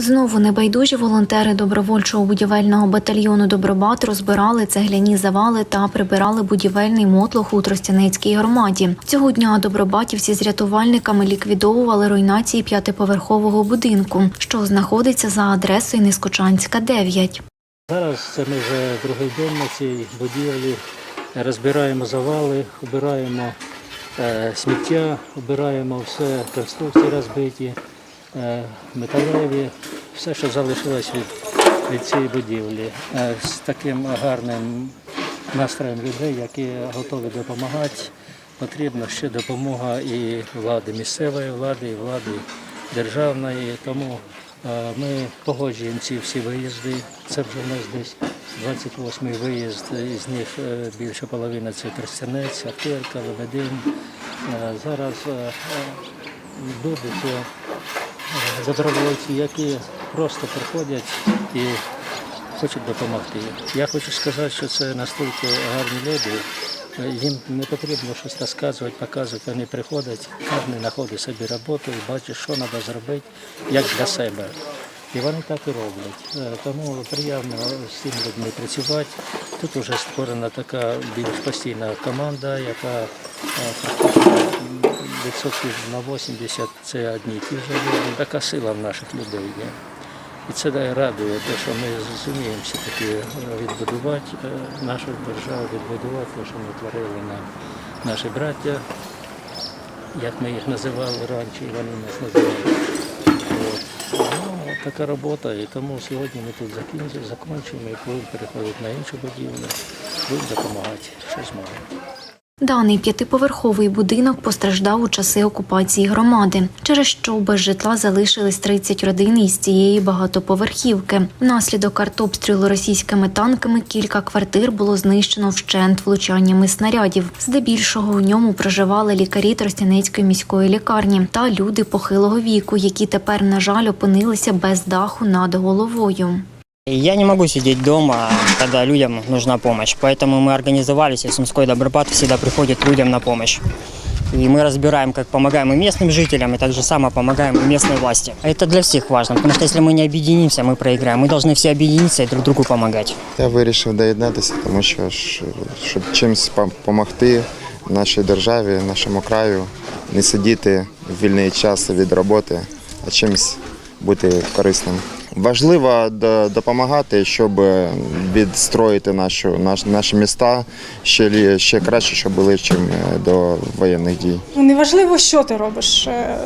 Знову небайдужі волонтери добровольчого будівельного батальйону Добробат розбирали цегляні завали та прибирали будівельний мотлох у Тростянецькій громаді. Цього дня добробатівці з рятувальниками ліквідовували руйнації п'ятиповерхового будинку, що знаходиться за адресою Нескочанська, 9. Зараз це ми вже другий день на цій будівлі. Розбираємо завали, обираємо е, сміття, обираємо все, конструкції розбиті, металеві, все, що залишилось від, від цієї будівлі. Е, з таким гарним настроєм людей, які готові допомагати. Потрібна ще допомога і влади місцевої влади, і влади державної. Тому е, ми погоджуємо ці всі виїзди. Це вже в нас десь 28-й виїзд, із них е, більше половини це Тростянець, Ахтирка, Лебедин. Е, Зараз е, е, це е, добровольці, які просто приходять і хочуть допомогти. Я хочу сказати, що це настільки гарні люди. Їм не потрібно щось розказувати, показувати. Вони приходять, кожен знаходить собі роботу і бачить, що треба зробити, як для себе. І вони так і роблять. Е, Тому приємно з цими людьми працювати. Тут вже створена така більш постійна команда, яка е, відсотків на 80 це одні ті ж люди. Така сила в наших людей є. І це дає радує, те, що ми зуміємо все-таки е, відбудувати е, нашу державу, відбудувати те, що ми творили нам наші браття, як ми їх називали раніше, і вони нас називали. От. Ну, така робота, і тому сьогодні ми тут закінчимо, закінчимо і будемо переходити на іншу будівлю, будемо допомагати, що зможемо. Даний п'ятиповерховий будинок постраждав у часи окупації громади, через що без житла залишились 30 родин із цієї багатоповерхівки. Внаслідок артобстрілу російськими танками кілька квартир було знищено вщент влучаннями снарядів. Здебільшого у ньому проживали лікарі Тростянецької міської лікарні та люди похилого віку, які тепер, на жаль, опинилися без даху над головою. Я не могу сидеть дома, когда людям нужна помощь. Поэтому мы организовались, и Сумской Добропад всегда приходит людям на помощь. И мы разбираем, как помогаем и местным жителям, и также само помогаем и местной власти. Это для всех важно, потому что если мы не объединимся, мы проиграем. Мы должны все объединиться и друг другу помогать. Я вирішив доєднатися, тому що ж, щоб чимось допомогти нашій державі, нашому краю, не сидіти в вільний час від роботи, а чимось бути корисним. Важливо допомагати, щоб відстроїти нашу, наш, наші міста ще, ще краще, щоб були чим е, до воєнних дій. Ну, Неважливо, що ти робиш. Е,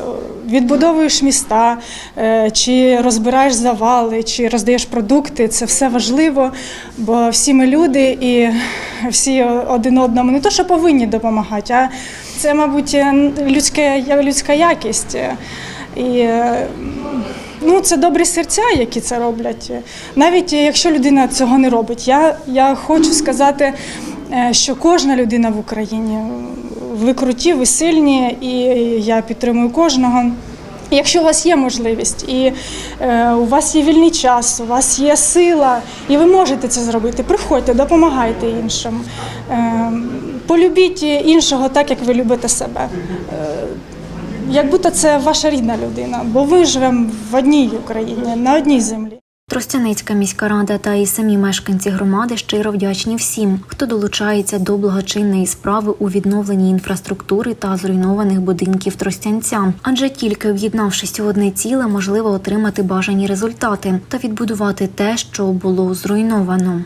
Відбудовуєш міста, е, чи розбираєш завали, чи роздаєш продукти. Це все важливо, бо всі ми люди і всі один одному не то, що повинні допомагати, а це, мабуть, людське, людська якість. І е, ну, це добрі серця, які це роблять. Навіть якщо людина цього не робить. Я, я хочу сказати, е, що кожна людина в Україні ви круті, ви сильні, і я підтримую кожного. Якщо у вас є можливість, і е, у вас є вільний час, у вас є сила, і ви можете це зробити, приходьте, допомагайте іншим. Е, полюбіть іншого так, як ви любите себе. Як будто це ваша рідна людина, бо ви живемо в одній Україні, на одній землі. Тростянецька міська рада та і самі мешканці громади щиро вдячні всім, хто долучається до благочинної справи у відновленні інфраструктури та зруйнованих будинків тростянця. Адже тільки об'єднавшись у одне ціле, можливо отримати бажані результати та відбудувати те, що було зруйновано.